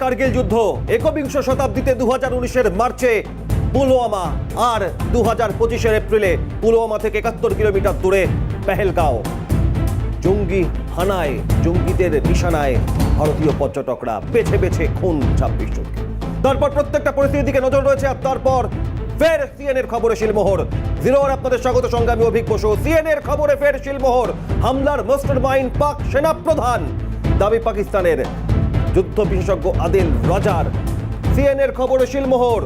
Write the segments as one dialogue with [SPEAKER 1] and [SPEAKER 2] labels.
[SPEAKER 1] কার্গিল যুদ্ধ একবিংশ শতাব্দীতে দু হাজার উনিশের মার্চে পুলওয়ামা আর দু হাজার পঁচিশের এপ্রিলে পুলওয়ামা থেকে একাত্তর কিলোমিটার দূরে পেহেলগাঁও। জঙ্গি হানায়, জঙ্গিদের নিশানায় ভারতীয় পর্যটকরা বেছে বেছে খুন ছাব্বিশ জনকে। তারপর প্রত্যেকটা পরিস্থিতির দিকে নজর রয়েছে আর তারপর ফের সিএন এর খবরে শিলমোহর। জিরো আপনাদের স্বাগত সংগ্রামী অভিক বসু সিএন এর খবরে ফের শিলমোহর। হামলার মাস্টার মাইন্ড পাক সেনাপ্রধান। দাবি পাকিস্তানের যুদ্ধ বিশেষজ্ঞ আদিল রাজার। সিএন এর খবরে শিলমোহর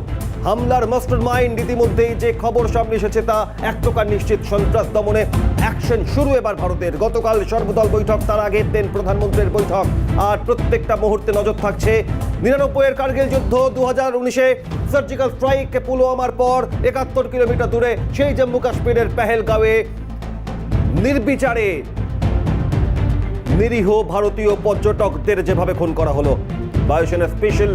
[SPEAKER 1] হামলার মাস্টার মাইন্ড ইতিমধ্যেই যে খবর সামনে এসেছে তা এক প্রকার নিশ্চিত সন্ত্রাস দমনে অ্যাকশন শুরু এবার ভারতের। গতকাল সর্বদল বৈঠক, তার আগে দিন প্রধানমন্ত্রীর বৈঠক। আর প্রত্যেকটা মুহূর্তে নজর থাকছে নিরানব্বই এর কার্গিল যুদ্ধ দু হাজার উনিশে। সার্জিক্যাল স্ট্রাইক পুলওয়ামার পর একাত্তর কিলোমিটার দূরে সেই জম্মু কাশ্মীরের পেহেলগাঁওয়ে। নির্বিচারে নিরীহ ভারতীয় পর্যটকদের যেভাবে খুন করা হলো, বায়ুসেনা স্পেশাল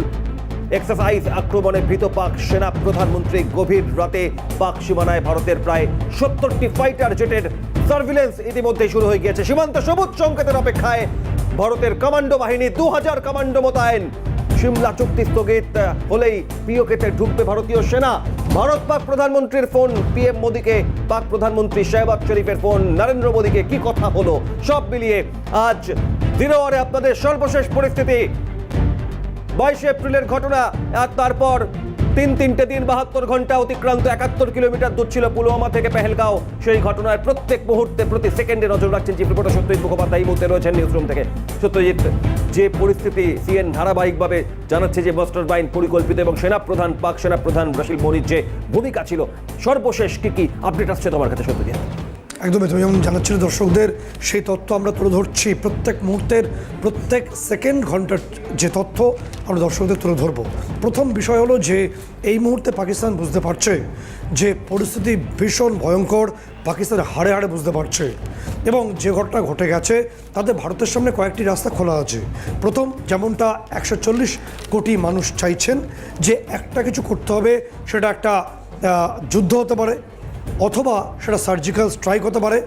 [SPEAKER 1] এক্সারসাইজ আক্রমণে ভীত পাক সেনা প্রধানমন্ত্রী গভীর রাতে পাক সীমানায় ভারতের প্রায় সত্তরটি ফাইটার জেটের সার্ভিলেন্স ইতিমধ্যে শুরু হয়ে গিয়েছে। সীমান্ত সবুজ সংকেতের অপেক্ষায় ভারতের কমান্ডো বাহিনী দু হাজার কমান্ডো মোতায়েন। সিমলা চুক্তি স্থগিত হলেই পিওকেতে ঢুকবে ভারতীয় সেনা। ভারত পাক প্রধানমন্ত্রীর ফোন পিএম মোদীকে, পাক প্রধানমন্ত্রী শেহবাজ শরীফের ফোন, নরেন্দ্র মোদীকে কি কথা হলো? সব মিলিয়ে আজ দিনওয়ারে আপনাদের সর্বশেষ পরিস্থিতি। বাইশে এপ্রিলের ঘটনা, আর তারপর তিন তিনটে দিন বাহাত্তর ঘণ্টা অতিক্রান্ত একাত্তর কিলোমিটার দূর ছিল পুলওয়ামা থেকে পেহেলগাঁও। সেই ঘটনার প্রত্যেক মুহূর্তে, প্রতি সেকেন্ডে নজর রাখছেন চিফ রিপোর্টার সত্যজিৎ মুখোপাধ্যায়। এই মুহূর্তে রয়েছেন নিউজ রুম থেকে। সত্যজিৎ, যে পরিস্থিতি সিএন ধারাবাহিকভাবে জানাচ্ছে যে মাস্টার বাইন পরিকল্পিত এবং সেনাপ্রধান, পাক সেনাপ্রধান রাশিল মনির যে ভূমিকা ছিল, সর্বশেষ কি কি আপডেট আসছে তোমার কাছে সত্যজিৎ?
[SPEAKER 2] একদমই তুমি যেমন জানাচ্ছিলে দর্শকদের, সেই তথ্য আমরা তুলে ধরছি। প্রত্যেক মুহূর্তের, প্রত্যেক সেকেন্ড ঘণ্টার যে তথ্য আমরা দর্শকদের তুলে ধরবো। প্রথম বিষয় হলো যে, এই মুহূর্তে পাকিস্তান বুঝতে পারছে যে, পরিস্থিতি ভীষণ ভয়ঙ্কর, পাকিস্তান হাড়ে হাড়ে বুঝতে পারছে। এবং যে ঘটনা ঘটে গেছে, তাতে ভারতের সামনে কয়েকটি রাস্তা খোলা আছে। প্রথম, যেমনটা একশো চল্লিশ কোটি মানুষ চাইছেন যে, একটা কিছু করতে হবে, সেটা একটা যুদ্ধ হতে পারে অথবা সেটা সার্জিক্যাল স্ট্রাইক হতে পারে।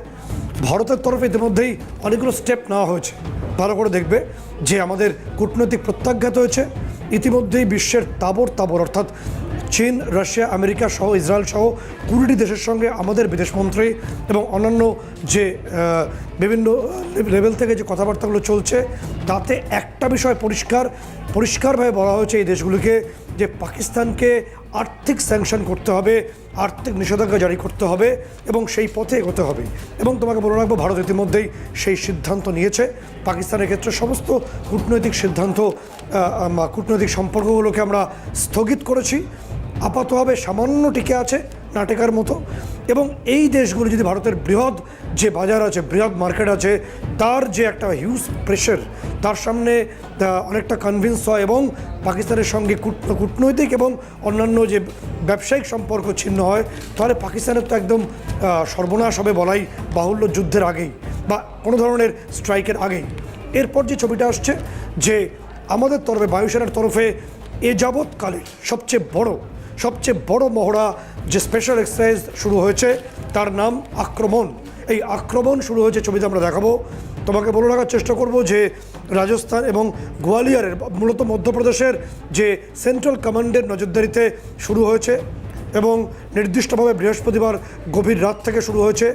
[SPEAKER 2] ভারতের তরফে ইতিমধ্যেই অনেকগুলো স্টেপ নেওয়া হয়েছে। ভালো করে দেখবে যে আমাদের কূটনৈতিক প্রত্যাঘাত হয়েছে। ইতিমধ্যেই বিশ্বের তাবর তাবর, অর্থাৎ চীন, রাশিয়া, আমেরিকা সহ ইসরায়েল সহ কুড়িটি দেশের সঙ্গে আমাদের বিদেশমন্ত্রী এবং অন্যান্য যে বিভিন্ন লেভেল থেকে যে কথাবার্তাগুলো চলছে, তাতে একটা বিষয় পরিষ্কার, পরিষ্কারভাবে বলা হয়েছে এই দেশগুলিকে যে পাকিস্তানকে আর্থিক স্যাংশন করতে হবে, আর্থিক নিষেধাজ্ঞা জারি করতে হবে এবং সেই পথে এগোতে হবে। এবং তোমাকে বলে রাখব, ভারত ইতিমধ্যেই সেই সিদ্ধান্ত নিয়েছে। পাকিস্তানের ক্ষেত্রে সমস্ত কূটনৈতিক সিদ্ধান্ত কূটনৈতিক সম্পর্কগুলোকে আমরা স্থগিত করেছি। আপাতভাবে সামান্য টিকে আছে। নাটেকার মতো। এবং এই দেশগুলো যদি ভারতের বৃহৎ যে বাজার আছে, বৃহৎ মার্কেট আছে, তার যে একটা হিউজ প্রেশার তার সামনে অনেকটা কনভিন্স হয় এবং পাকিস্তানের সঙ্গে কূট- কূটনৈতিক এবং অন্যান্য যে ব্যবসায়িক সম্পর্ক ছিন্ন হয়, তাহলে পাকিস্তানের তো একদম সর্বনাশ হবে বলাই বাহুল্য যুদ্ধের আগেই বা কোনো ধরনের স্ট্রাইকের আগেই। এরপর যে ছবিটা আসছে যে আমাদের তরফে, বায়ুসেনার তরফে এ যাবৎকালে সবচেয়ে বড় সবচেয়ে বড় মহড়া যে স্পেশাল এক্সারসাইজ শুরু হয়েছে, তার নাম আক্রমণ। এই আক্রমণ শুরু হয়েছে ছবিতে আমরা দেখাবো। তোমাকে বলে রাখার চেষ্টা করব যে রাজস্থান এবং গোয়ালিয়রের, মূলত মধ্যপ্রদেশের যে সেন্ট্রাল কমান্ডের নজরদারিতে শুরু হয়েছে এবং নির্দিষ্টভাবে বৃহস্পতিবার গভীর রাত থেকে শুরু হয়েছে।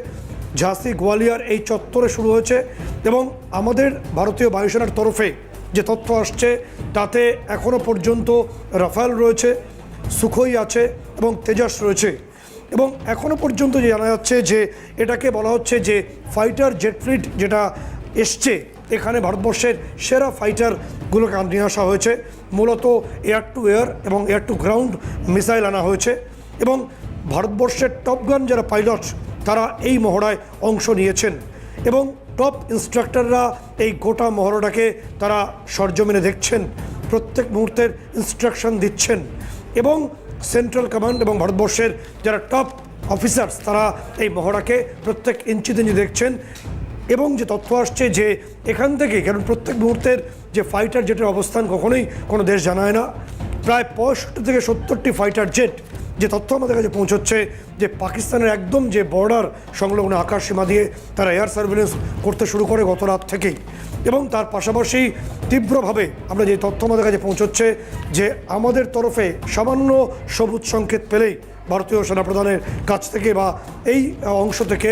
[SPEAKER 2] ঝাঁসি, গোয়ালিয়ার এই চত্বরে শুরু হয়েছে এবং আমাদের ভারতীয় বায়ুসেনার তরফে যে তথ্য আসছে, তাতে এখনও পর্যন্ত রাফায়েল রয়েছে। সুখই আছে এবং তেজাস রয়েছে। এবং এখনও পর্যন্ত যে জানা যাচ্ছে যে এটাকে বলা হচ্ছে যে ফাইটার জেট ফ্লিট যেটা এসছে, এখানে ভারতবর্ষের সেরা ফাইটারগুলোকে নিয়ে আসা হয়েছে। মূলত এয়ার টু এয়ার এবং এয়ার টু গ্রাউন্ড মিসাইল আনা হয়েছে এবং ভারতবর্ষের টপগান যারা পাইলট তারা এই মহড়ায় অংশ নিয়েছেন। এবং টপ ইনস্ট্রাক্টররা এই গোটা মহড়াটাকে তারা সরজমিনে দেখছেন। প্রত্যেক মুহূর্তের ইনস্ট্রাকশন দিচ্ছেন। এবং সেন্ট্রাল কমান্ড এবং ভারতবর্ষের যারা টপ অফিসার্স তারা এই মহড়াকে প্রত্যেক ইঞ্চিতে ইঞ্চি দেখছেন। এবং যে তথ্য আসছে যে এখান থেকে, কারণ প্রত্যেক মুহূর্তের যে ফাইটার জেটের অবস্থান কখনোই কোনো দেশ জানায় না। প্রায় পঁয়ষট্টি থেকে সত্তরটি ফাইটার জেট যে তথ্য আমাদের কাছে পৌঁছচ্ছে যে পাকিস্তানের একদম যে বর্ডার সংলগ্ন আকাশ সীমা দিয়ে তারা এয়ার সার্ভিলেন্স করতে শুরু করে গত রাত থেকেই। এবং তার পাশাপাশি তীব্রভাবে আমরা যে তথ্য আমাদের কাছে পৌঁছচ্ছে যে আমাদের তরফে সামান্য সবুজ সংকেত পেলেই ভারতীয় সেনাপ্রধানের কাছ থেকে বা এই অংশ থেকে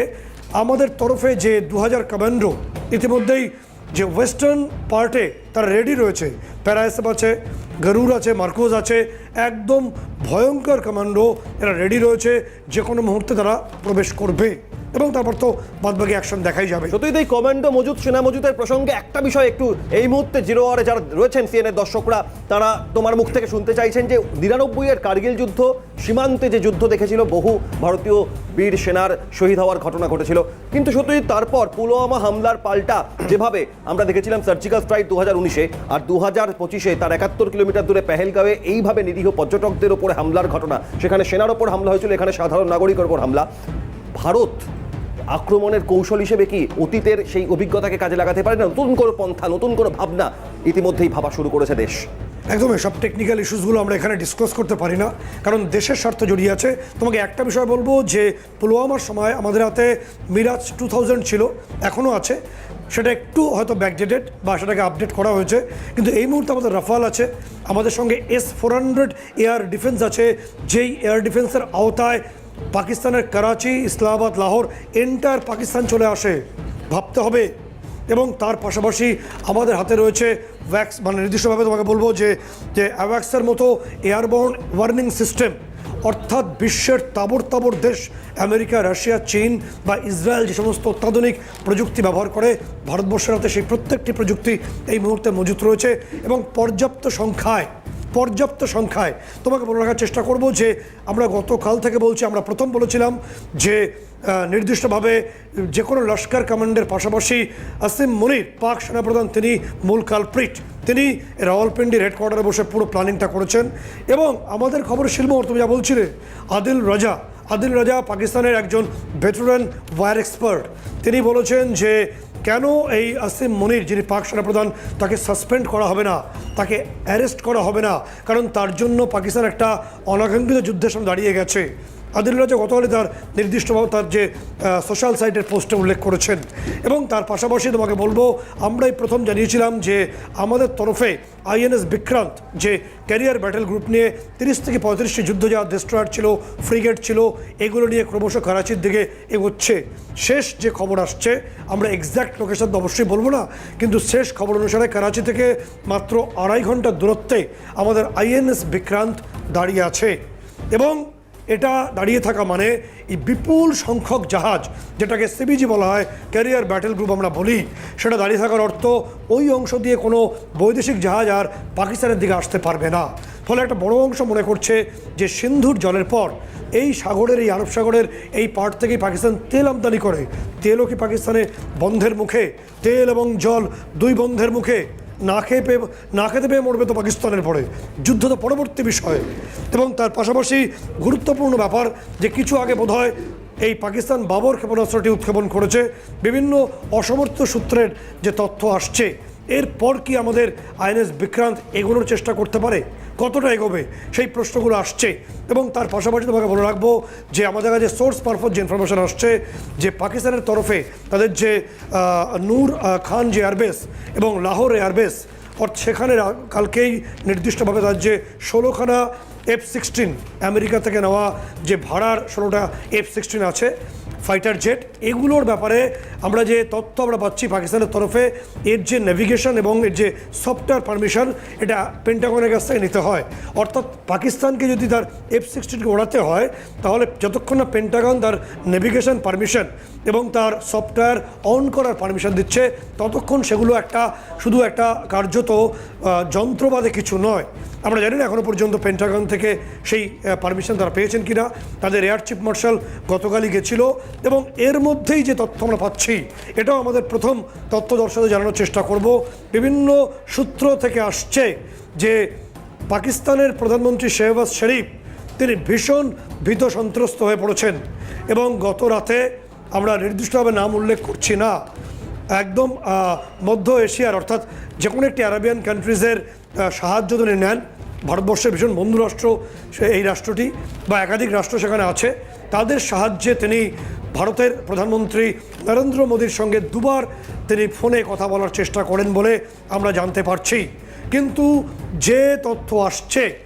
[SPEAKER 2] আমাদের তরফে যে দু হাজার কমান্ডো ইতিমধ্যেই যে ওয়েস্টার্ন পার্টে তারা রেডি রয়েছে প্যারাএসএফ আছে গরুর আছে, মার্কোজ আছে, একদম ভয়ঙ্কর কমান্ডো এরা রেডি রয়েছে যে কোনো মুহূর্তে তারা প্রবেশ করবে। এবং তারপর তো বাদবাকি অ্যাকশন দেখাই যাবে।
[SPEAKER 1] সত্যি এই কমান্ডো মজুদ, সেনা মজুদের প্রসঙ্গে একটা বিষয় একটু এই মুহূর্তে জিরো আওয়ারে যারা রয়েছেন সিএনএর দর্শকরা, তারা তোমার মুখ থেকে শুনতে চাইছেন যে নিরানব্বই এর কার্গিল যুদ্ধ, সীমান্তে যে যুদ্ধ দেখেছিল, বহু ভারতীয় বীর সেনার শহীদ হওয়ার ঘটনা ঘটেছিল। কিন্তু সত্যি তারপর পুলওয়ামা হামলার পাল্টা যেভাবে আমরা দেখেছিলাম সার্জিক্যাল স্ট্রাইক দু হাজার উনিশে আর দু হাজার পঁচিশে তার একাত্তর কিলোমিটার দূরে পেহেলগাঁওয়ে এইভাবে নিরীহ পর্যটকদের ওপরে হামলার ঘটনা। সেখানে সেনার ওপর হামলা হয়েছিল, এখানে সাধারণ নাগরিকের ওপর হামলা। ভারত আক্রমণের কৌশল হিসেবে কি অতীতের সেই অভিজ্ঞতাকে কাজে লাগাতে পারে না? নতুন কোনো পন্থা, নতুন কোনো ভাবনা ইতিমধ্যেই ভাবা শুরু করেছে দেশ।
[SPEAKER 2] একদমই, সব টেকনিক্যাল ইস্যুসগুলো আমরা এখানে ডিসকাস করতে পারি না। কারণ দেশের স্বার্থ জড়িয়ে আছে। তোমাকে একটা বিষয় বলব যে, পুলওয়ামার সময় আমাদের হাতে মিরাজ টু থাউজেন্ড ছিল, এখনও আছে। সেটা একটু হয়তো ব্যাকডেটেড বা সেটাকে আপডেট করা হয়েছে। কিন্তু এই মুহূর্তে আমাদের রাফাল আছে। আমাদের সঙ্গে S four hundred air defence আছে। যেই এয়ার ডিফেন্সের আওতায় পাকিস্তানের করাচি, ইসলামাবাদ, লাহোর এন্টায়ার পাকিস্তান চলে আসে। ভাবতে হবে। এবং তার পাশাপাশি আমাদের হাতে রয়েছে ভ্যাক্স মানে নির্দিষ্টভাবে তোমাকে বলব যে যে অ্যাওয়াক্সের মতো এয়ারবোর্ন ওয়ার্নিং সিস্টেম, অর্থাৎ বিশ্বের তাবর তাবর দেশ, আমেরিকা, রাশিয়া, চীন বা ইসরায়েল যে সমস্ত অত্যাধুনিক প্রযুক্তি ব্যবহার করে, ভারতবর্ষের হাতে সেই প্রত্যেকটি প্রযুক্তি এই মুহূর্তে মজুত রয়েছে এবং পর্যাপ্ত সংখ্যায় পর্যাপ্ত সংখ্যায় তোমাকে বলে রাখার চেষ্টা করব যে আমরা গতকাল থেকে বলছি, আমরা প্রথম বলেছিলাম যে নির্দিষ্টভাবে যে কোনো লস্কর কমান্ডের পাশাপাশি আসিম মনির, পাক সেনাপ্রধান তিনি, মূল কালপ্রিট তিনি রাওয়ালপিন্ডির হেডকোয়ার্টারে বসে পুরো প্ল্যানিংটা করেছেন। এবং আমাদের খবর শিলমোহর, তুমি যা বলছিলে, আদিল রাজা আদিল রাজা পাকিস্তানের একজন ভেটারান ওয়ার এক্সপার্ট তিনি বলেছেন যে কেন এই আসিম মনির যিনি পাক সেনাপ্রধান, তাকে সাসপেন্ড করা হবে না? তাকে অ্যারেস্ট করা হবে না? কারণ তার জন্য পাকিস্তান একটা অনাকাঙ্ক্ষিত যুদ্ধের সামনে দাঁড়িয়ে গেছে। আদিল রাজা গতকালই তার নির্দিষ্টভাবে তার যে সোশ্যাল সাইটের পোস্টে উল্লেখ করেছেন এবং তার পাশাপাশি তোমাকে বলব, আমরাই প্রথম জানিয়েছিলাম যে আমাদের তরফে আইএনএস বিক্রান্ত যে ক্যারিয়ার ব্যাটেল গ্রুপ নিয়ে তিরিশ থেকে পঁয়ত্রিশটি যুদ্ধ যুদ্ধজাহাজ ডেস্ট্রয়ার ছিল ফ্রিগেট ছিল, এগুলো নিয়ে ক্রমশ করাচির দিকে এগোচ্ছে। শেষ যে খবর আসছে, আমরা এক্স্যাক্ট লোকেশন তো অবশ্যই বলব না, কিন্তু শেষ খবর অনুসারে করাচি থেকে মাত্র আড়াই ঘণ্টার দূরত্বে আমাদের আইএনএস বিক্রান্ত দাঁড়িয়ে আছে। এবং এটা দাঁড়িয়ে থাকা মানে এই বিপুল সংখ্যক জাহাজ, যেটাকে সিবিজি বলা হয় ক্যারিয়ার ব্যাটেল গ্রুপ আমরা বলি, সেটা দাঁড়িয়ে থাকার অর্থ ওই অংশ দিয়ে কোনো বৈদেশিক জাহাজ আর পাকিস্তানের দিকে আসতে পারবে না। ফলে একটা বড় অংশ মনে করছে যে সিন্ধুর জলের পর, এই সাগরের, এই আরব সাগরের এই পার্ট থেকেই পাকিস্তান তেল আমদানি করে। তেলও কি পাকিস্তানে বন্ধের মুখে? তেল এবং জল দুই বন্ধের মুখে। না খেয়ে পেয়ে না খেতে পেয়ে মরবে তো পাকিস্তানের পরে। যুদ্ধ তো পরবর্তী বিষয়। এবং তার পাশাপাশি গুরুত্বপূর্ণ ব্যাপার যে কিছু আগে বোধ এই পাকিস্তান বাবর ক্ষেপণাস্ত্রটি উৎক্ষেপণ করেছে, বিভিন্ন অসমর্থ সূত্রের যে তথ্য আসছে এরপর কি আমাদের আইএনএস বিক্রান্ত এগোনোর চেষ্টা করতে পারে? কতটা এগোবে? সেই প্রশ্নগুলো আসছে। এবং তার পাশাপাশি তোমাকে বলে রাখব যে আমাদের কাছে সোর্স পারফত যে ইনফরমেশন আসছে, যে পাকিস্তানের তরফে তাদের যে নূর খান যে এয়ারবেস এবং লাহোর এয়ারবেস অর্থাৎ সেখানে কালকেই নির্দিষ্টভাবে তার যে ষোলোখানা এফ সিক্সটিন আমেরিকা থেকে নেওয়া যে ভাড়ার ষোলোটা এফ সিক্সটিন আছে ফাইটার জেট এগুলোর ব্যাপারে আমরা যে তথ্য আমরা পাচ্ছি পাকিস্তানের তরফে, এর যে নেভিগেশন এবং এর যে সফটওয়্যার পারমিশন এটা পেন্টাগনের কাছ থেকে নিতে হয়। অর্থাৎ পাকিস্তানকে যদি তার এফ সিক্সটিনকে ওড়াতে হয়, তাহলে যতক্ষণ না পেন্টাগন তার নেভিগেশন পারমিশন এবং তার সফটওয়্যার অন করার পারমিশন দিচ্ছে, ততক্ষণ সেগুলো একটা, শুধু একটা কার্যত যন্ত্রবাদে কিছু নয়। আমরা জানি না এখনও পর্যন্ত পেন্টাগন থেকে সেই পারমিশন তারা পেয়েছেন কিনা। তাদের এয়ার চিফ মার্শাল গতকালই গেছিল এবং এর মধ্যেই যে তথ্য আমরা পাচ্ছি, এটাও আমাদের প্রথম তথ্য দর্শকদের জানানোর চেষ্টা করব। বিভিন্ন সূত্র থেকে আসছে যে পাকিস্তানের প্রধানমন্ত্রী শেহবাজ শরীফ, তিনি ভীষণ ভীত সন্ত্রস্ত হয়ে পড়েছেন এবং গত রাতে আমরা নির্দিষ্টভাবে নাম উল্লেখ করছি না। একদম মধ্য এশিয়ার অর্থাৎ যে কোনো একটি আরবিয়ান কান্ট্রিজের সাহায্য তিনি নেন। ভারতবর্ষের ভীষণ বন্ধু রাষ্ট্র সে- এই রাষ্ট্রটি বা একাধিক রাষ্ট্র সেখানে আছে। তাদের সাহায্যে তিনি ভারতের প্রধানমন্ত্রী নরেন্দ্র মোদীর সঙ্গে দুবার তিনি ফোনে কথা বলার চেষ্টা করেন বলে আমরা জানতে পারছি। কিন্তু যে তথ্য আসছে,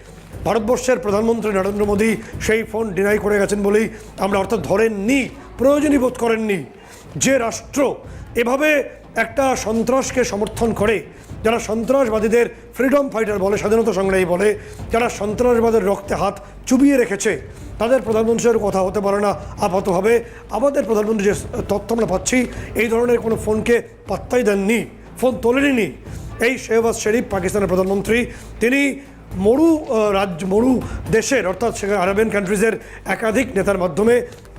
[SPEAKER 2] ভারতবর্ষের প্রধানমন্ত্রী নরেন্দ্র মোদী সেই ফোন ডিনাই করে গেছেন বলেই আমরা অর্থাৎ ধরেননি, প্রয়োজনই বোধ করেননি। যে রাষ্ট্র এভাবে একটা সন্ত্রাসকে সমর্থন করে যারা সন্ত্রাসবাদীদের ফ্রিডম ফাইটার বলে, স্বাধীনতা সংগ্রামী বলে, যারা সন্ত্রাসবাদের রক্তে হাত চুবিয়ে রেখেছে, তাদের প্রধানমন্ত্রীর কথা হতে পারে না আপাতভাবে আমাদের প্রধানমন্ত্রী যে তথ্য আমরা পাচ্ছি, এই ধরনের কোনো ফোনকে পাত্তাই দেননি, ফোন তোলেনি এই শেহবাজ শরীফ, পাকিস্তানের প্রধানমন্ত্রী, তিনি মরু রাজ্য, মরু দেশের, অর্থাৎ সেখানে আরবিয়ান কান্ট্রিজের একাধিক নেতার মাধ্যমে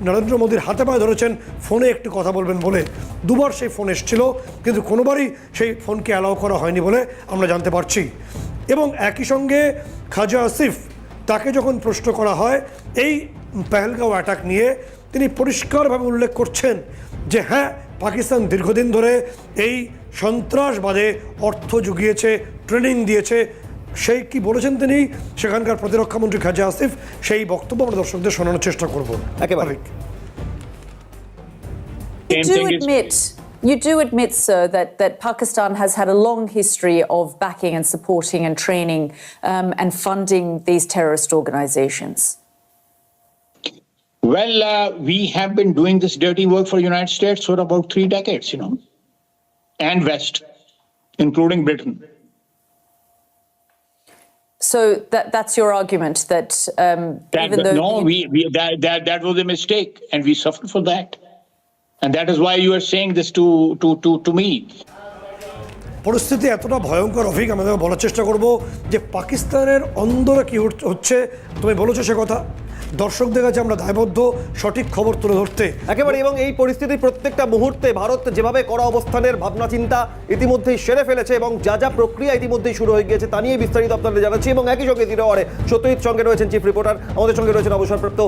[SPEAKER 2] নরেন্দ্র মোদীর হাতে পায়ে ধরেছেন, ফোনে একটু কথা বলবেন বলে। দুবার সেই ফোন এসেছিল, কিন্তু কোনোবারই সেই ফোনকে অ্যালাউ করা হয়নি বলে আমরা জানতে পারছি। এবং একই সঙ্গে খাজা আসিফ তাকে যখন প্রশ্ন করা হয়, এই পেহেলগাঁও অ্যাটাক নিয়ে তিনি পরিষ্কারভাবে উল্লেখ করছেন যে হ্যাঁ পাকিস্তান দীর্ঘদিন ধরে এই সন্ত্রাসবাদে অর্থ জুগিয়েছে ট্রেনিং দিয়েছে সেই কি বলেছেন তিনি সেখানকার প্রতিরক্ষা মন্ত্রী খাজা আসিফ সেই বক্তব্য আমরা দর্শকদের শোনানোর চেষ্টা করব
[SPEAKER 1] একেবারে।
[SPEAKER 3] You do
[SPEAKER 4] thing is-
[SPEAKER 3] admit, you do admit, sir, that, that Pakistan has had a long history of backing and supporting and training um, and funding these terrorist organizations.
[SPEAKER 4] Well, uh, we have been doing this dirty work for the United States for about three decades, you know, and West, including Britain.
[SPEAKER 3] So that, that's your argument that um,
[SPEAKER 4] That,
[SPEAKER 3] even though
[SPEAKER 4] no,
[SPEAKER 3] you-
[SPEAKER 4] we, we that, that that was a mistake, and we suffered for that, and that is why you are saying this to to to to me.
[SPEAKER 2] পরিস্থিতি এতটা ভয়ঙ্কর অভিক আমাদের বলার চেষ্টা করব যে পাকিস্তানের অন্দরে কি হচ্ছে তুমি বলেছ সে কথা দর্শকদের কাছে আমরা দায়বদ্ধ, সঠিক খবর তুলে ধরতে।
[SPEAKER 1] একেবারে, এবং এই পরিস্থিতির প্রত্যেকটা মুহূর্তে ভারত যেভাবে করা অবস্থানের ভাবনা চিন্তা ইতিমধ্যেই সেরে ফেলেছে এবং যা যা প্রক্রিয়া ইতিমধ্যেই শুরু হয়ে গিয়েছে তা নিয়ে বিস্তারিত আপনাদের জানাচ্ছি এবং একই সঙ্গে দিনে অরে সত্যজিৎ সঙ্গে রয়েছেন চিফ রিপোর্টার আমাদের সঙ্গে রয়েছেন অবসরপ্রাপ্ত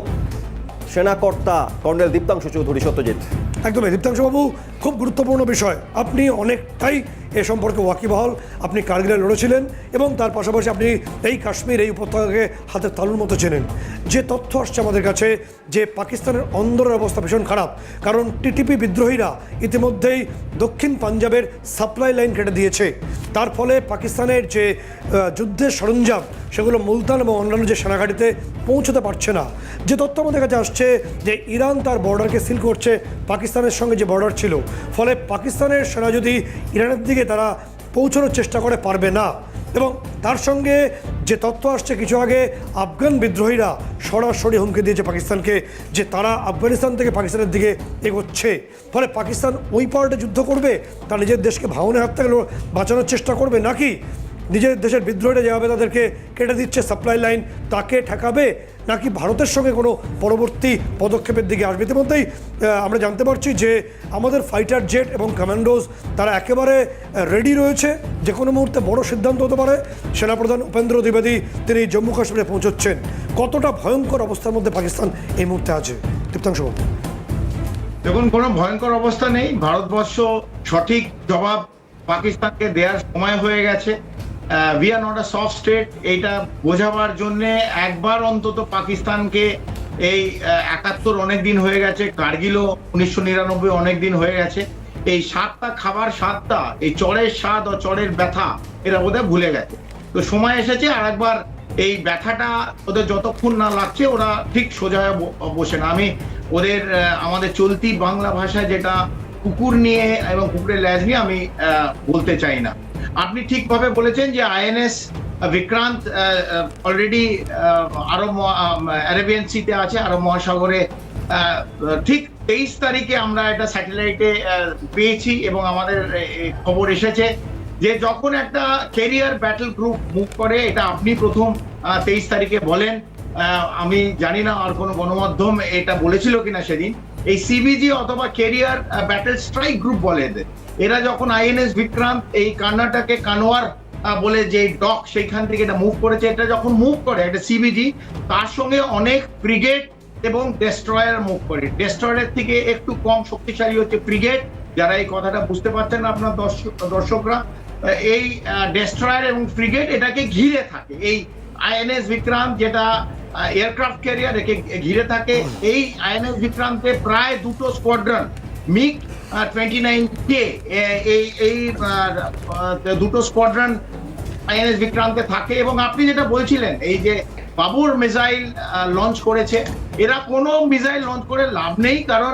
[SPEAKER 1] সেনাকর্তা কর্নেল দীপ্তাংশু চৌধুরী সত্যজিৎ।
[SPEAKER 2] একদমই দীপ্তাংশবাবু খুব গুরুত্বপূর্ণ বিষয়। আপনি অনেকটাই এ সম্পর্কে ওয়াকিবহাল। আপনি কার্গিলে লড়েছিলেন এবং তার পাশাপাশি আপনি এই কাশ্মীর, এই উপত্যকাকে হাতের তালুর মতো চেনেন। যে তথ্য আসছে আমাদের কাছে, যে পাকিস্তানের অন্দরের অবস্থা ভীষণ খারাপ, কারণ টিটিপি বিদ্রোহীরা ইতিমধ্যেই দক্ষিণ পাঞ্জাবের সাপ্লাই লাইন কেটে দিয়েছে। তার ফলে পাকিস্তানের যে যুদ্ধের সরঞ্জাম, সেগুলো মুলতান এবং অন্যান্য যে সেনাঘাটিতে পৌঁছতে পারছে না। যে তথ্য আমাদের কাছে আসছে যে, ইরান তার বর্ডারকে সিল করছে পাকিস্তানের সঙ্গে যে বর্ডার ছিল, ফলে পাকিস্তানের সেনা যদি ইরানের দিকে তারা পৌঁছানোর চেষ্টা করে পারবে না। এবং তার সঙ্গে যে তথ্য আসছে কিছু আগে, আফগান বিদ্রোহীরা সরাসরি হুমকি দিয়েছে পাকিস্তানকে যে তারা আফগানিস্তান থেকে পাকিস্তানের দিকে এগোচ্ছে। ফলে পাকিস্তান ওই পার্টে যুদ্ধ করবে, তা নিজের দেশকে ভাঙনের হাত থেকে বাঁচানোর চেষ্টা করবে নাকি? নিজের দেশের বিদ্রোহীরা যেভাবে তাদেরকে কেটে দিচ্ছে সাপ্লাই লাইন তাকে ঠেকাবে, নাকি ভারতের সঙ্গে কোনো পরবর্তী পদক্ষেপের দিকে আসবে? ইতিমধ্যেই আমরা জানতে পারছি যে আমাদের ফাইটার জেট এবং কমান্ডোজ তারা একেবারে রেডি রয়েছে। যে কোনো মুহূর্তে বড় সিদ্ধান্ত হতে পারে। সেনাপ্রধান উপেন্দ্র দ্বিবেদী, তিনি জম্মু কাশ্মীরে পৌঁছচ্ছেন। কতটা ভয়ঙ্কর অবস্থার মধ্যে পাকিস্তান এই মুহূর্তে আছে? দীপ্তাংশবাবু
[SPEAKER 5] দেখুন, কোনো ভয়ঙ্কর অবস্থা নেই। ভারতবর্ষ সঠিক জবাব পাকিস্তানকে দেওয়ার সময় হয়ে গেছে। We are not a soft state এইটা বোঝাবার জন্য একবার অন্তত পাকিস্তানকে এই একাত্তর অনেক দিন হয়ে গেছে, কার্গিলও উনিশশো নিরানব্বই অনেক দিন হয়ে গেছে। এই স্বাদটা খাবার স্বাদটা এই চরের স্বাদ ও চরের ব্যথা, এরা বোধহয় ভুলে গেছে। তো সময় এসেছে, আর একবার এই ব্যথাটা ওদের যতক্ষণ না লাগছে, ওরা ঠিক সোজা বসে না। আমি ওদের আমাদের চলতি বাংলা ভাষায় যেটা কুকুর নিয়ে এবং কুকুরের ল্যাজ নিয়ে আমি বলতে চাই না। আপনি ঠিকভাবে বলেছেন যে আইএনএস বিক্রান্ত অলরেডি মহা- আম, সিতে আছে আরব মহাসাগরে ঠিক তেইশ তারিখে আমরা এটা স্যাটেলাইটে পেয়েছি এবং আমাদের খবর এসেছে যে যখন একটা কেরিয়ার ব্যাটল গ্রুপ মুভ করে এটা আপনি প্রথম তেইশ তারিখে বলেন আমি জানি না আর কোনো গণমাধ্যম এটা বলেছিল কিনা সেদিন এই সিবিজি অথবা কেরিয়ার ব্যাটেল স্ট্রাইক গ্রুপ বলে এদের। এরা যখন আইএনএস বিক্রান্ত, এই কান্নাটাকে কানোয়ার বলে যে ডক সেইখান থেকে এটা মুভ করেছে, এটা যখন মুভ করে একটা সিবিজি তার সঙ্গে অনেক ব্রিগেড এবং ডেস্ট্রয়ার মুভ করে। ডেস্ট্রয়ারের থেকে একটু কম শক্তিশালী হচ্ছে ব্রিগেড যারা এই কথাটা বুঝতে পারছেন আপনার দর্শক- দর্শকরা এই ডেস্ট্রয়ার এবং ফ্রিগেট এটাকে ঘিরে থাকে। এই আইএনএস বিক্রান্ত যেটা এয়ারক্রাফট ক্যারিয়ার একে ঘিরে থাকে, এই আইএনএস বিক্রান্তে প্রায় দুটো squadron MiG twenty nine K এই এই দুটো স্কোয়াড্রন আইএনএস বিক্রান্তে থাকে। এবং আপনি যেটা বলছিলেন, এই যে বাবুর মিসাইল লঞ্চ করেছে, এরা কোনো মিসাইল লঞ্চ করে লাভ নেই, কারণ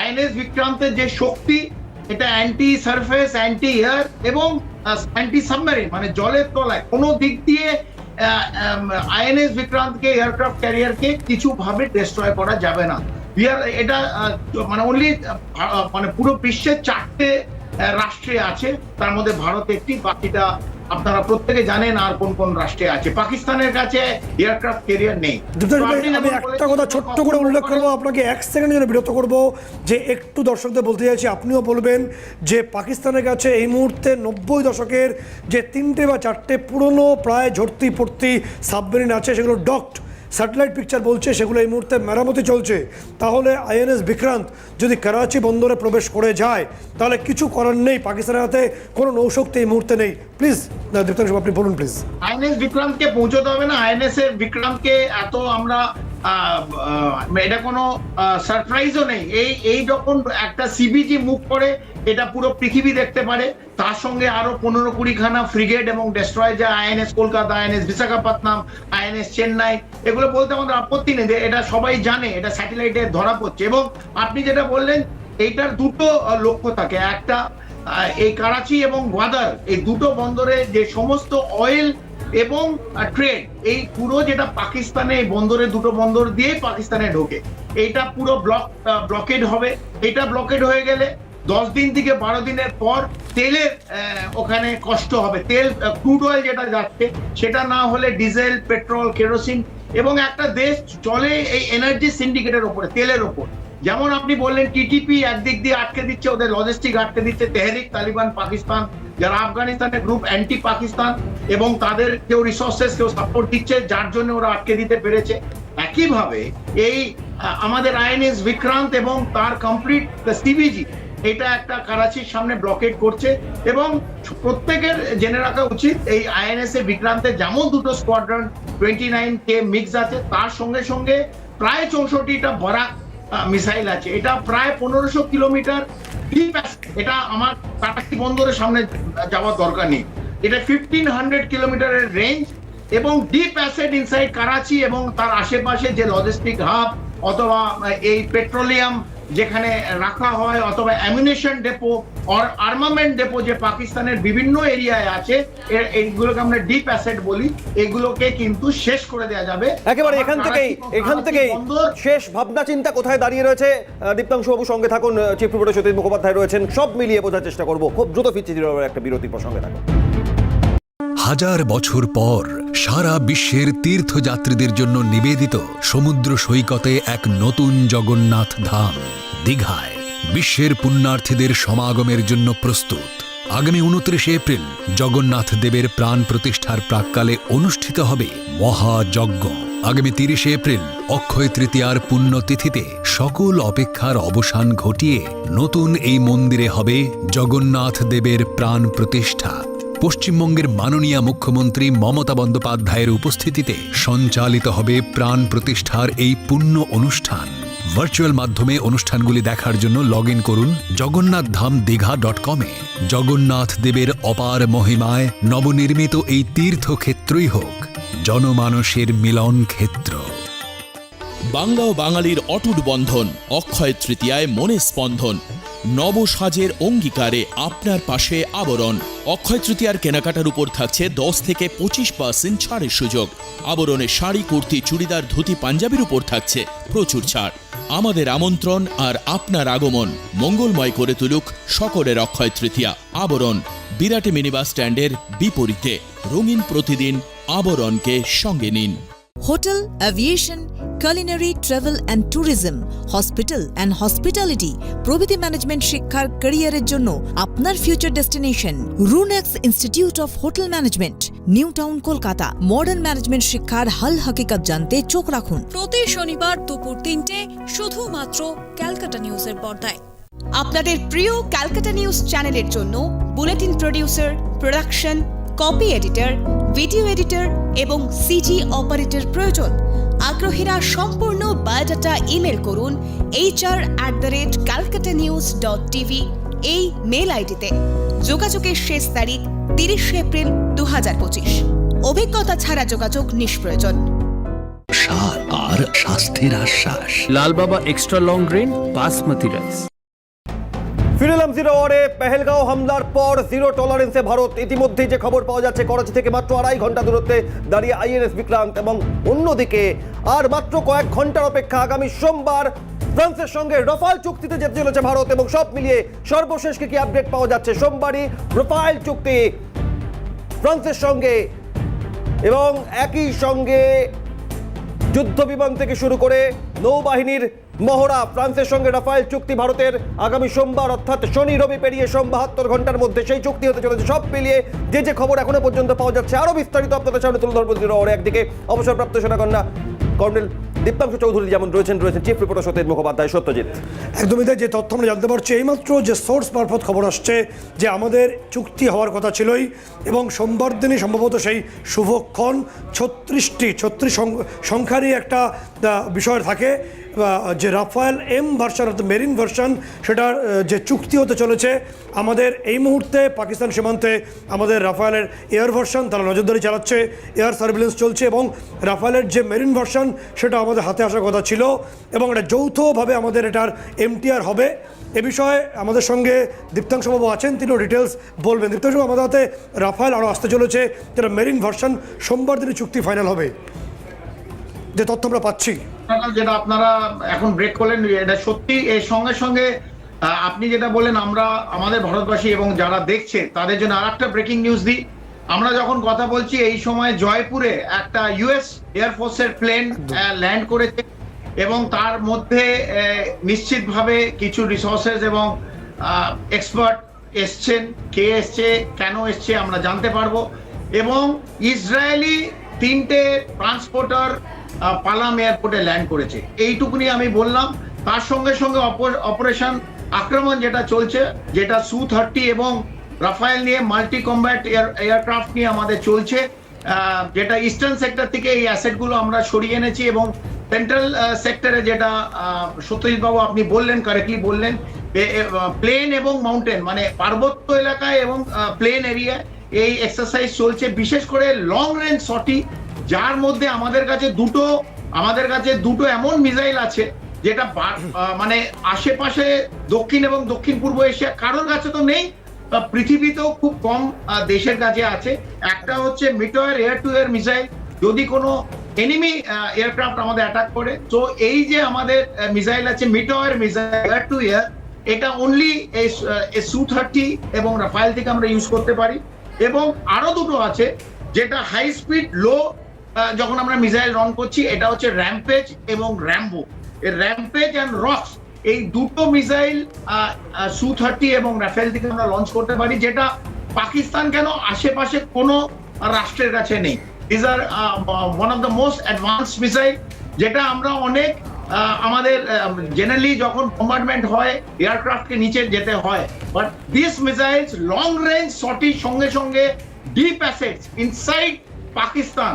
[SPEAKER 5] আইএনএস বিক্রান্তের যে শক্তি, এটা অ্যান্টি সারফেস অ্যান্টি এয়ার এবং অ্যান্টি সাবমেরিন মানে জলের তলায়, কোনো দিক দিয়ে আইএনএস বিক্রান্তকে এয়ারক্রাফট ক্যারিয়ারকে কিছু ভাবে ডিস্ট্রয় করা যাবে না। Are- এটা মানে অনলি মানে পুরো বিশ্বের চারটে রাষ্ট্রে আছে। তার মধ্যে ভারত একটি, বাকিটা আপনারা প্রত্যেকে জানেন আর কোন কোন রাষ্ট্রে আছে। পাকিস্তানের কাছে এয়ারক্রাফট ক্যারিয়ার নেই।
[SPEAKER 2] আমি একটা কথা ছোট্ট করে উল্লেখ করব আপনাকে এক সেকেন্ডের জন্য বিরত করব যে একটু দর্শকদের বলতে চাইছি আপনিও বলবেন যে পাকিস্তানের কাছে এই মুহূর্তে নব্বই দশকের যে তিনটে বা চারটে পুরনো প্রায় ঝর্তি পড়তি সাবমেরিন আছে সেগুলো ডকড স্যাটেলাইট পিকচার বলছে সেগুলো এই মুহূর্তে মেরামতি চলছে। তাহলে আইএনএস বিক্রান্ত যদি করাচি বন্দরে প্রবেশ করে যায়, তাহলে কিছু করার নেই। পাকিস্তানের হাতে কোনো নৌশক্তি এই মুহূর্তে নেই। প্লিজ দীপ্তাংশ আপনি বলুন প্লিজ।
[SPEAKER 5] আইএনএস বিক্রান্তকে পৌঁছতে হবে না। আইএনএস এর বিক্রান্তকে এত আমরা এটা কোনো সারপ্রাইজও নেই। এই এই যখন একটা সিবিজি মুভ করে, এটা পুরো পৃথিবী দেখতে পারে। তার সঙ্গে আরও পনেরো কুড়ি খানা ফ্রিগেট এবং ডেস্ট্রয় যা INS Kolkata, INS Visakhapatnam, INS Chennai এগুলো বলতে আমাদের আপত্তি নেই যে এটা সবাই জানে, এটা স্যাটেলাইটে ধরা পড়ছে। এবং আপনি যেটা বললেন, এইটার দুটো লক্ষ্য থাকে। একটা এই করাচি এবং ওয়াদার এই দুটো বন্দরে যে সমস্ত অয়েল এবং ট্রেড এই পুরো যেটা পাকিস্তানে, এই বন্দরে দুটো বন্দর দিয়ে পাকিস্তানে ঢোকে। এইটা পুরো ব্লক ব্লকেড হবে। এটা ব্লকেড হয়ে গেলে দশ দিন থেকে বারো দিনের পর তেলের ওখানে কষ্ট হবে। তেল ক্রুড অয়েল যেটা যাচ্ছে, সেটা না হলে ডিজেল পেট্রোল কেরোসিন এবং একটা দেশ চলে এই এনার্জি সিন্ডিকেটের ওপরে তেলের ওপর যেমন আপনি বললেন টিটিপি একদিক দিয়ে আটকে দিচ্ছে, ওদের লজিস্টিক আটকে দিচ্ছে, তেহরিক, তালিবান, পাকিস্তান, যারা আফগানিস্তানের গ্রুপ অ্যান্টি পাকিস্তান এবং তাদের কেউ রিসোর্সেস কেউ সাপোর্ট দিচ্ছে, যার জন্য ওরা আটকে দিতে পেরেছে। একইভাবে এই আমাদের আইএনএস, বিক্রান্ত এবং তার কমপ্লিট সিবিজি এটা একটা করাচির সামনে ব্লকেট করছে এবং প্রত্যেকের জেনে রাখা উচিত, এই আইএনএস এ বিক্রান্তে যেমন দুটো squadron twenty nine K MiGs আছে, তার সঙ্গে সঙ্গে প্রায় চৌষট্টিটা বরাক মিসাইল আছে। এটা প্রায় পনেরোশো কিলোমিটার এটা আমার কাটাকি বন্দরের সামনে যাওয়ার দরকার নেই। এটা ফিফটিন হান্ড্রেড কিলোমিটারের রেঞ্জ এবং ডিপ অ্যাসেট ইনসাইড করাচি এবং তার আশেপাশে যে লজিস্টিক হাব অথবা এই পেট্রোলিয়াম যেখানে রাখা হয় অথবা ammunition depot or armament depot যে পাকিস্তানের বিভিন্ন এরিয়ায় আছে এইগুলোকে আমরা ডিপ অ্যাসেট বলি। এগুলোকে কিন্তু শেষ করে দেওয়া যাবে।
[SPEAKER 1] একেবারে এখান থেকেই এখান থেকেই শেষ ভাবনা চিন্তা কোথায় দাঁড়িয়ে রয়েছে? দীপ্তাংশু বাবু সঙ্গে থাকুন চিফ রিপোর্টার সতীশ মুখোপাধ্যায় রয়েছেন। সব মিলিয়ে বোঝার চেষ্টা করব। খুব দ্রুত ফিরছি একটা বিরতির প্রসঙ্গে থাকুন।
[SPEAKER 6] হাজার বছর পর সারা বিশ্বের তীর্থযাত্রীদের জন্য নিবেদিত সমুদ্র সৈকতে এক নতুন জগন্নাথ ধাম, দীঘায়। বিশ্বের পুণ্যার্থীদের সমাগমের জন্য প্রস্তুত। আগামী উনত্রিশে এপ্রিল জগন্নাথ দেবের প্রাণ প্রতিষ্ঠার প্রাককালে অনুষ্ঠিত হবে মহাযজ্ঞ। আগামী তিরিশে এপ্রিল অক্ষয় তৃতীয়ার পুণ্যতিথিতে সকল অপেক্ষার অবসান ঘটিয়ে নতুন এই মন্দিরে হবে জগন্নাথ দেবের প্রাণ প্রতিষ্ঠা। পশ্চিমবঙ্গের মাননীয় মুখ্যমন্ত্রী মমতা বন্দ্যোপাধ্যায়ের উপস্থিতিতে সঞ্চালিত হবে প্রাণ প্রতিষ্ঠার এই পুণ্য অনুষ্ঠান। ভার্চুয়াল মাধ্যমে অনুষ্ঠানগুলি দেখার জন্য লগ ইন করুন জগন্নাথ ধাম দীঘা ডট কমে জগন্নাথ দেবের অপার মহিমায় নবনির্মিত এই তীর্থক্ষেত্রই হোক, জনমানসের মিলন ক্ষেত্র।
[SPEAKER 7] বাংলা ও বাঙালির অটুট বন্ধন, অক্ষয় তৃতীয়ায় মনে স্পন্দন। নবসাজের অঙ্গীকারে আপনার পাশে আবরণ। অক্ষয় তৃতীয়ার কেনাকাটার উপর থাকছে দশ থেকে পঁচিশ পার্সেন্ট ছাড়ের সুযোগ। আবরণে শাড়ি, কুর্তি, চুড়িদার, ধুতি, পাঞ্জাবির উপর থাকছে প্রচুর ছাড়। আমাদের আমন্ত্রণ আর আপনার আগমন মঙ্গলময় করে তুলুক সকলের অক্ষয় তৃতীয়া। আবরণ বিরাটে মিনিবাস স্ট্যান্ডের বিপরীতে। রঙিন প্রতিদিন আবরণকে সঙ্গে নিন।
[SPEAKER 8] Hotel aviation culinary travel and tourism hospital and hospitality প্রভৃতি ম্যানেজমেন্ট শিক্ষার ক্যারিয়ারের জন্য আপনার future destination Runex institute of hotel management new town Kolkata modern management শিক্ষার হাল হাকিকত জানতে চোখ রাখুন।
[SPEAKER 9] প্রতি শনিবার দুপুর তিনটে শুধুমাত্র ক্যালকাটা নিউজের পর্দায়।
[SPEAKER 10] আপনাদের প্রিয় ক্যালকাটা নিউজ চ্যানেলের জন্য bulletin producer production
[SPEAKER 8] copy editor video editor এবং সিজি অপারেটর প্রয়োজন। আগ্রহীরা সম্পূর্ণ বায়োডাটা ইমেল করুন HR at the rate Calcutta news dot TV এই মেল আইডিতে। যোগাযোগের শেষ তারিখ তিরিশে এপ্রিল দু হাজার পঁচিশ। অভিজ্ঞতা ছাড়া যোগাযোগ নিষ্প্রয়োজন।
[SPEAKER 6] আর স্বাস্থ্যের আশ্বাস।
[SPEAKER 10] Lalbaba extra long grain basmati rice.
[SPEAKER 1] ফিরে জিরো ওয়ারে পেহেলগাঁও হামলার পর জিরো টলারেন্সে ভারত। ইতিমধ্যেই যে খবর পাওয়া যাচ্ছে, করাচি থেকে মাত্র আড়াই ঘণ্টা দূরত্বে দাঁড়িয়ে আইএনএস বিক্রান্ত এবং অন্যদিকে আর মাত্র কয়েক ঘণ্টার অপেক্ষা আগামী সোমবার ফ্রান্সের সঙ্গে রফাল চুক্তিতে যেতে চলেছে ভারত এবং সব মিলিয়ে সর্বশেষ কি কি আপডেট পাওয়া যাচ্ছে সোমবারই রফাল চুক্তি ফ্রান্সের সঙ্গে এবং একই সঙ্গে যুদ্ধ বিমান থেকে শুরু করে নৌবাহিনীর মহড়া, ফ্রান্সের সঙ্গে রাফায়েল চুক্তি ভারতের। আগামী সোমবার, অর্থাৎ শনি, রবি পেরিয়ে সোম বাহাত্তর ঘণ্টার মধ্যে সেই চুক্তি হতে চলেছে। সব মিলিয়ে যে যে খবর এখনও পর্যন্ত পাওয়া যাচ্ছে আরও বিস্তারিত আপনাদের সামনে তুলে ধরবো একদিকে অবসরপ্রাপ্ত সেনাকন্যা কর্নেল দীপ্তাংশু চৌধুরী যেমন রয়েছেন রয়েছেন চিফ রিপোর্টার সত্যজিৎ মুখোপাধ্যায়, সত্যজিৎ।
[SPEAKER 2] একদমই তাই, যে তথ্য আমরা জানতে পারছি এইমাত্র যে সোর্স মারফত খবর আসছে যে আমাদের চুক্তি হওয়ার কথা ছিলই এবং সোমবার দিনই সম্ভবত সেই শুভক্ষণ ছত্রিশটি, ছত্রিশ সংখ্যারই একটা বিষয় থাকে যে রাফায়েল এম ভার্সন অর্থাৎ মেরিন ভার্সন সেটার যে চুক্তি হতে চলেছে, আমাদের এই মুহূর্তে পাকিস্তান সীমান্তে আমাদের রাফায়েলের এয়ার ভার্সন তারা নজরদারি চালাচ্ছে এয়ার সার্ভিলেন্স চলছে এবং রাফায়েলের যে মেরিন ভার্সন সেটা আমাদের হাতে আসার কথা ছিল এবং এটা যৌথভাবে আমাদের এটার এমটিআর হবে। এ বিষয়ে আমাদের সঙ্গে দীপ্তাংশ বাবু আছেন তিনিও ডিটেলস বলবেন। দীপ্তাংশ বাবু, আমাদের হাতে রাফায়েল আরও আসতে চলেছে যেটা মেরিন ভার্সন সোমবার দিনে চুক্তি ফাইনাল হবে। যে তথ্য আমরা পাচ্ছি।
[SPEAKER 5] যেটা আপনারা এখন ব্রেক করলেন এটা সত্যি এর সঙ্গে সঙ্গে আপনি যেটা বললেন আমরা আমাদের ভারতবাসী এবং যারা দেখছে তাদের জন্য আর একটা ব্রেকিং নিউজ দিই। আমরা যখন কথা বলছি এই সময় জয়পুরে একটা ইউএস এয়ারফোর্সের প্লেন ল্যান্ড করেছে এবং তার মধ্যে নিশ্চিতভাবে কিছু রিসোর্সেস এবং এক্সপার্ট এসছেন কে এসছে কেন এসছে আমরা জানতে পারব। এবং ইসরায়েলি তিনটে ট্রান্সপোর্টার পালাম এয়ারপোর্টে ল্যান্ড করেছে। এইটুকুনি আমি বললাম। তার সঙ্গে সঙ্গে অপারেশন আক্রমণ যেটা চলছে যেটা সু থার্টি এবং রাফায়েল নিয়ে মাল্টি কম্ব্যাট এয়ারক্রাফট নিয়ে আমাদের চলছে। যেটা ইস্টার্ন সেক্টর থেকে এই অ্যাসেটগুলো আমরা সরিয়ে এনেছি এবং সেন্ট্রাল সেক্টরে যেটা সত্যজিৎবাবু আপনি বললেন কারেক্টলি বললেন প্লেন এবং মাউন্টেন মানে পার্বত্য এলাকায় এবং প্লেন এরিয়ায় এই এক্সারসাইজ চলছে। বিশেষ করে লং রেঞ্জ সটি যার মধ্যে আমাদের কাছে দুটো, আমাদের কাছে দুটো এমন মিসাইল আছে, যেটা মানে আশেপাশে দক্ষিণ এবং দক্ষিণ পূর্ব এশিয়া কারোর কাছে তো নেই পৃথিবীতেও খুব কম দেশের কাছে আছে। একটা হচ্ছে Meteor air to air missile. যদি কোনো এনিমি এয়ারক্রাফট আমাদের অ্যাটাক করে, তো এই যে আমাদের মিসাইল আছে Meteor missile, air to air, এটা অনলি এই সু থার্টি এবং রাফায়েল থেকে আমরা ইউজ করতে পারি। এবং আরও দুটো আছে, যেটা হাই স্পিড লো যখন আমরা মিসাইল রন করছি, এটা হচ্ছে র্যাম্পেজ এবং র্যাম্বো র্যাম্পেজ অ্যান্ড রক্স এই দুটো মিসাইল সু থার্টি এবং রাফেল থেকে আমরা লঞ্চ করতে পারি, যেটা পাকিস্তান কেন আশেপাশে কোনো রাষ্ট্রের কাছে নেই। This are one of the most advance missile যেটা আমরা অনেক আমাদের জেনারেলি যখন কম্পার্টমেন্ট হয় এয়ারক্রাফটকে নিচে যেতে হয়। But this missiles long range সটির সঙ্গে সঙ্গে ডিপ অ্যাসেটস ইনসাইড পাকিস্তান।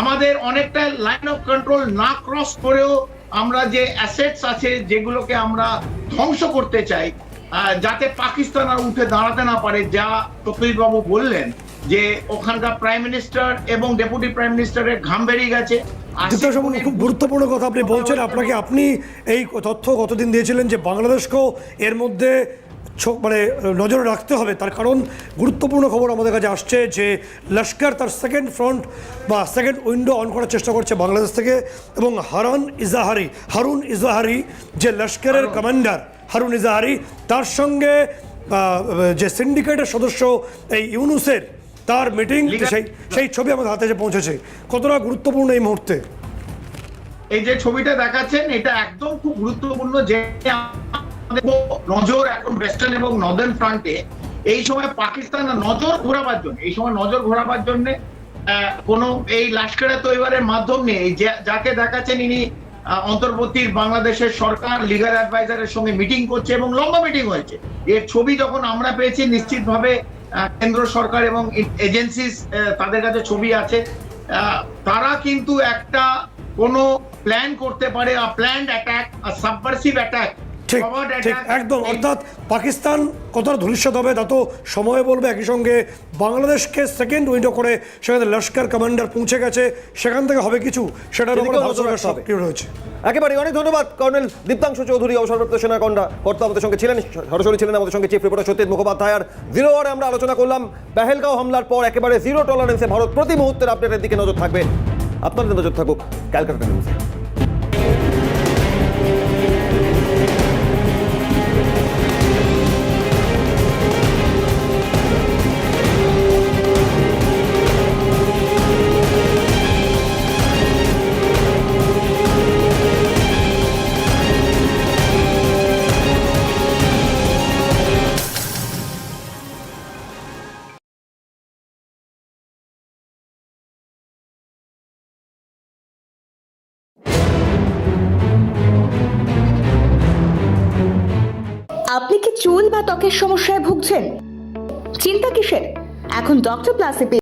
[SPEAKER 5] আমাদের অনেকটা লাইন অফ কন্ট্রোল না ক্রস করেও আমরা যে অ্যাসেটস আছে যেগুলোকে আমরা ধ্বংস করতে চাই যাতে পাকিস্তান আর উঠে দাঁড়াতে না পারে যা বাবু বললেন যে ওখানকার প্রাইম মিনিস্টার এবং ডেপুটি প্রাইম মিনিস্টারের ঘাম বেরিয়ে গেছে।
[SPEAKER 2] খুব গুরুত্বপূর্ণ কথা আপনি বলছেন। আপনাকে আপনি এই তথ্য কতদিন দিয়েছিলেন যে বাংলাদেশকেও এর মধ্যে মানে নজরে রাখতে হবে। তার কারণ গুরুত্বপূর্ণ খবর আমাদের কাছে আসছে যে লস্কর তার সেকেন্ড ফ্রন্ট বা সেকেন্ড উইন্ডো অন করার চেষ্টা করছে বাংলাদেশ থেকে এবং হারান ইজাহারি হারুন ইজাহারি যে লস্করের কমান্ডার হারুন ইজাহারি তার সঙ্গে যে সিন্ডিকেটের সদস্য এই ইউনুসের তার মিটিং সেই সেই ছবি আমাদের হাতে এসে পৌঁছেছে। কতটা গুরুত্বপূর্ণ এই মুহূর্তে?
[SPEAKER 5] এই যে ছবিটা দেখাচ্ছেন এটা একদম খুব গুরুত্বপূর্ণ যে নজর এখন ওয়েস্টার্ন এবং নর্দার্ন ফ্রন্টে এই সময় পাকিস্তান নজর ঘোরাবার জন্য, এই সময় নজর ঘোরাবার জন্য কোন এই লাস্করে তৈবারের মাধ্যম নিয়ে যাকে দেখাচ্ছেন ইনি অন্তর্বর্তী বাংলাদেশের সরকার লিগাল অ্যাডভাইজারের সঙ্গে মিটিং করছে এবং লম্বা মিটিং হয়েছে। এর ছবি যখন আমরা পেয়েছি, নিশ্চিতভাবে কেন্দ্র সরকার এবং এজেন্সিস তাদের কাছে ছবি আছে। তারা কিন্তু একটা কোনো প্ল্যান করতে পারে প্ল্যান্ড অ্যাটাক সাবভার্সিভ অ্যাটাক
[SPEAKER 2] ঠিক ঠিক একদম অর্থাৎ পাকিস্তান কতটা ধূলিসাৎ হবে তা তো সময় বলবে একই সঙ্গে। বাংলাদেশকে সেকেন্ড উইন্ডো করে সেখানে লস্কর কমান্ডার পৌঁছে গেছে সেখান থেকে হবে কিছু সেটার উপরে ভারত। সক্রিয় রয়েছে।
[SPEAKER 1] একেবারে অনেক ধন্যবাদ কর্নেল দীপ্তাংশু চৌধুরী অবসরপ্রাপ্ত সেনা কন্ডা কর্তা আমাদের সঙ্গে ছিলেন সরাসরি ছিলেন আমাদের সঙ্গে চিফ রিপোর্টার সত্যিত মুখোপাধ্যায়। আর জিরো আওয়ারে আমরা আলোচনা করলাম পেহেলগাঁও হামলার পর একেবারে জিরো টলারেন্সে ভারত প্রতি মুহূর্তের আপডেটের দিকে নজর থাকবে। আপনাদের নজর থাকুক ক্যালকাটা নিউজে
[SPEAKER 11] ত্বকের সমস্যায় ভুগছেন? চিন্তা কিসের? এখন ডক্টর প্লাসে